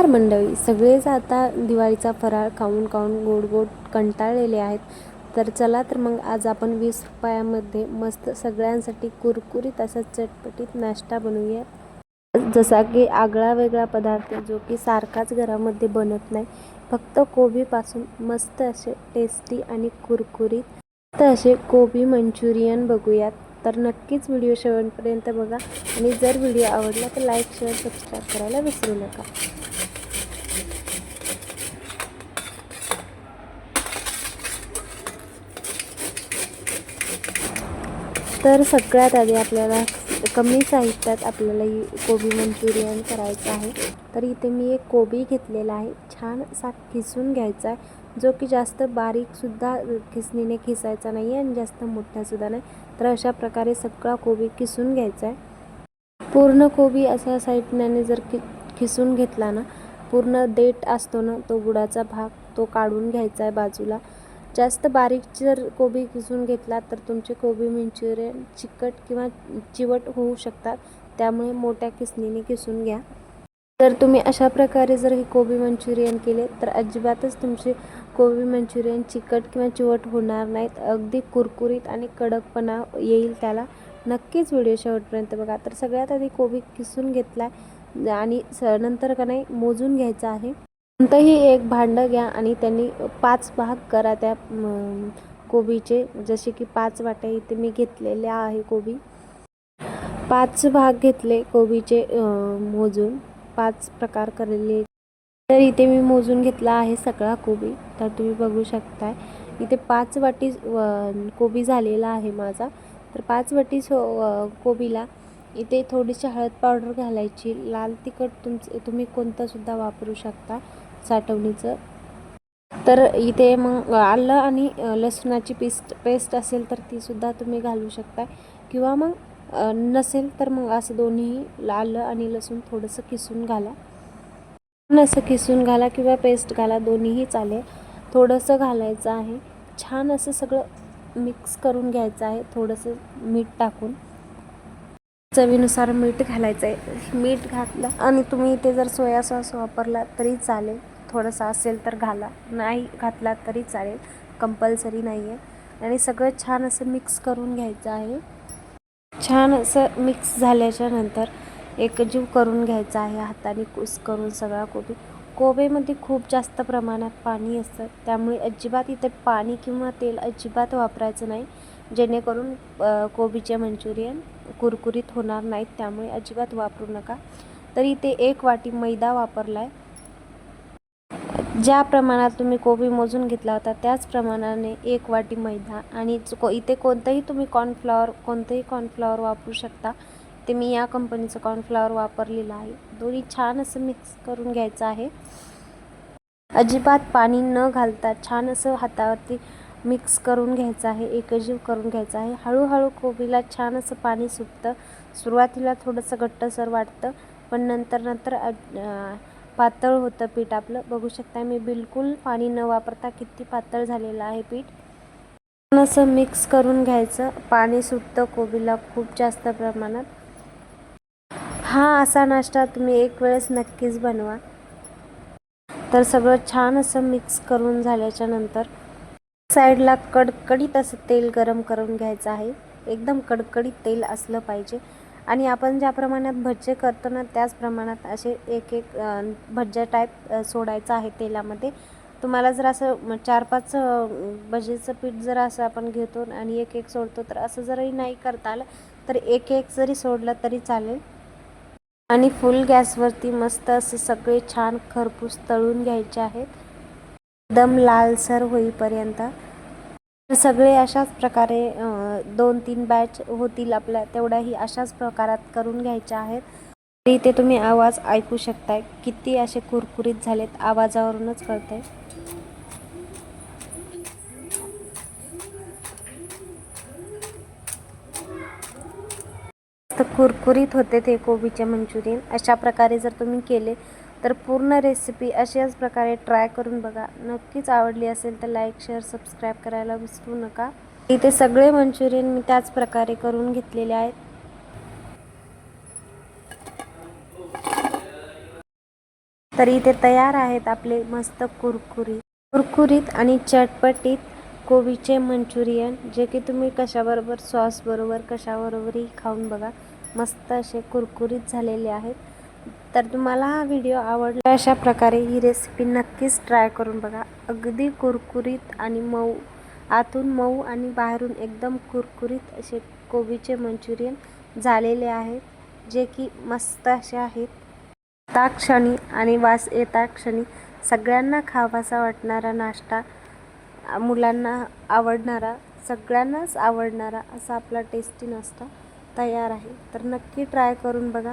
नमस्कार मंडळी. सगळेच आता दिवाळीचा फराळ खाऊन खाऊन गोड गोड कंटाळलेले आहेत. तर चला तर मग आज आपण वीस रुपयामध्ये मस्त सगळ्यांसाठी कुरकुरीत असा चटपटीत नाश्ता बनवूया. जसा की आगळा वेगळा पदार्थ जो की सारखाच घरामध्ये बनत नाही. फक्त कोबीपासून मस्त असे टेस्टी आणि कुरकुरीत तर असे कोबी मंचुरियन बघूयात. तर नक्कीच व्हिडिओ शेवटपर्यंत बघा आणि जर व्हिडिओ आवडला तर लाईक शेअर सबस्क्राईब करायला विसरू नका. तर सगळ्यात आधी आपल्याला कमी साहित्यात आपल्याला ही कोबी मंचुरियन करायचं आहे. तर इथे मी एक कोबी घेतलेला आहे. छान असा खिसून घ्यायचा आहे. जो की जास्त बारीकसुद्धा खिसणीने खिसायचा नाही आहे आणि जास्त मोठासुद्धा नाही. तर अशा प्रकारे सगळा कोबी किसून घ्यायचा आहे. पूर्ण कोबी अशा साईडने जर खि खिसून घेतला ना पूर्ण देठ असतो ना तो गुडाचा भाग तो काढून घ्यायचा आहे बाजूला. जास्त बारीक जर कोबी किसून घेतला तर तुमचे कोबी मंचुरियन चिकट किंवा चिवट होऊ शकतात. त्यामुळे मोठ्या किसणीने किसून घ्या. जर तुम्ही अशा प्रकारे जर हे कोबी मंचुरियन केले तर अजिबातच तुमचे कोबी मंचुरियन चिकट किंवा चिवट होणार नाहीत. अगदी कुरकुरीत आणि कडकपणा येईल त्याला. नक्कीच व्हिडिओ शेवटपर्यंत बघा. तर सगळ्यात आधी कोबी किसून घेतला आणि स नंतर का नाही मोजून घ्यायचं आहे. कोणतंही एक भांडं घ्या आणि त्यांनी पाच भाग करा त्या कोबीचे. जसे की पाच वाट्या इथे मी घेतलेल्या आहे कोबी. पाच भाग घेतले कोबीचे मोजून. पाच प्रकार केलेले तर इथे मी मोजून घेतला आहे सगळा कोबी. तर तुम्ही बघू शकताय. इथे पाच वाटी कोबी झालेला आहे माझा. तर पाच वाटी सो कोबीला इथे थोडीशी हळद पावडर घालायची. लाल तिखट तुमचं तुम्ही कोणतंसुद्धा वापरू शकता साठवणीचं. तर इथे मग आलं आणि लसणाची पेस्ट पेस्ट असेल तर तीसुद्धा तुम्ही घालू शकता. किंवा मग नसेल तर मग असं दोन्ही आलं आणि लसूण थोडंसं किसून घाला. असं किसून घाला किंवा पेस्ट घाला दोन्हीही चालेल. थोडंसं घालायचं आहे. छान असं सगळं मिक्स करून घ्यायचं आहे. थोडंसं मीठ टाकून. चवीनुसार मीठ घालायचं आहे मीठ घातलं आणि तुम्ही इथे जर सोया सॉस वापरला तरी चालेल. थोडंसं असेल तर घाला. नाही घातला तरी चालेल. कंपल्सरी नाही आहे आणि सगळं छान असं मिक्स करून घ्यायचं आहे. छान असं मिक्स झाल्याच्यानंतर एकजीव करून घ्यायचा आहे. हाताने कुस करून सगळा कोबी. कोबेमध्ये खूप जास्त प्रमाणात पाणी असतं. त्यामुळे अजिबात इथे पाणी किंवा तेल अजिबात वापरायचं नाही. जेणेकरून कोबीचे मंचुरियन कुरकुरीत होणार नाहीत त्यामुळे अजिबात वापरू नका. तर इथे एक वाटी मैदा वापरला आहे ज्या प्रमाणात तुम्ही कोबी मोजून घेतला होता त्याच प्रमाणाने एक वाटी मैदा आणि को इथे कोणतंही तुम्ही कॉर्नफ्लॉवर कोणतंही कॉर्नफ्लॉवर वापरू शकता. ते मी या कंपनीचं कॉर्नफ्लॉवर वापरलेलं आहे. दोन्ही छान असं मिक्स करून घ्यायचं आहे. अजिबात पाणी न घालता छान असं हातावरती मिक्स करून घ्यायचं आहे एकजीव करून घ्यायचं आहे. हळूहळू कोबीला छान असं पाणी सुटतं. सुरुवातीला थोडंसं घट्टसर वाटतं पण नंतर नंतर पातळ होतं पीठ आपलं. बघू शकता मी बिलकुल पाणी न वापरता किती पातळ झालेलं आहे पीठ. छान असं मिक्स करून घ्यायचं. पाणी सुटतं कोबीला खूप जास्त प्रमाणात. हा असा नाश्ता तुम्ही एक वेळेस नक्कीच बनवा. तर सगळं छान असं मिक्स करून झाल्याच्यानंतर साईडला कडकडीत असं तेल गरम करून घ्यायचं आहे. एकदम कडकडीत तेल असलं पाहिजे. आणि आपण ज्या प्रमाणात भज्जे करतो ना त्याच प्रमाणात असे एक एक भज्जा टाईप सोडायचं आहे तेलामध्ये. तुम्हाला जर असं चार पाच भजेचं पीठ जर असं आपण घेतो आणि एक एक सोडतो तर असं जरी नाही करता आलं तर एक एक जरी सोडलं तरी चालेल. आणि फुल गॅसवरती मस्त असे सगळे छान खरपूस तळून घ्यायचे आहेत. एकदम लालसर होईपर्यंत. सगळे अशाच प्रकारे दोन तीन बॅच होतील आपल्या तेवढ्याही अशाच प्रकारात करून घ्यायच्या आहेत. तरी इथे तुम्ही आवाज ऐकू शकताय. किती असे कुरकुरीत झालेत आवाजावरूनच कळते तर कुरकुरीत होते ते कोबीचे मंचुरियन. अशा प्रकारे जर तुम्ही केले तर पूर्ण रेसिपी अशाच प्रकारे ट्राय करून बघा. नक्कीच आवडली असेल तर लाईक शेअर सबस्क्राईब करायला विसरू नका. इथे सगळे मंचुरियन मी त्याच प्रकारे करून घेतलेले आहेत. तर इथे तयार आहेत आपले मस्त कुरकुरीत. कुरकुरीत आणि चटपटीत कोबीचे मंचुरियन जे की तुम्ही कशाबरोबर सॉसबरोबर कशाबरोबरही खाऊन बघा. मस्त असे कुरकुरीत झालेले आहेत. तर तुम्हाला हा व्हिडिओ आवडला अशा प्रकारे ही रेसिपी नक्कीच ट्राय करून बघा. अगदी कुरकुरीत आणि मऊ. आतून मऊ आणि बाहेरून एकदम कुरकुरीत असे कोबीचे मंचुरियन झालेले आहेत जे की मस्त असे आहेत. ता क्षणी आणि वास येता क्षणी सगळ्यांना खावासा वाटणारा नाश्ता मुलांना आवडणारा सगळ्यांनाच आवडणारा असा आपला टेस्टी नाश्ता तयार आहे. तर नक्की ट्राय करून बघा.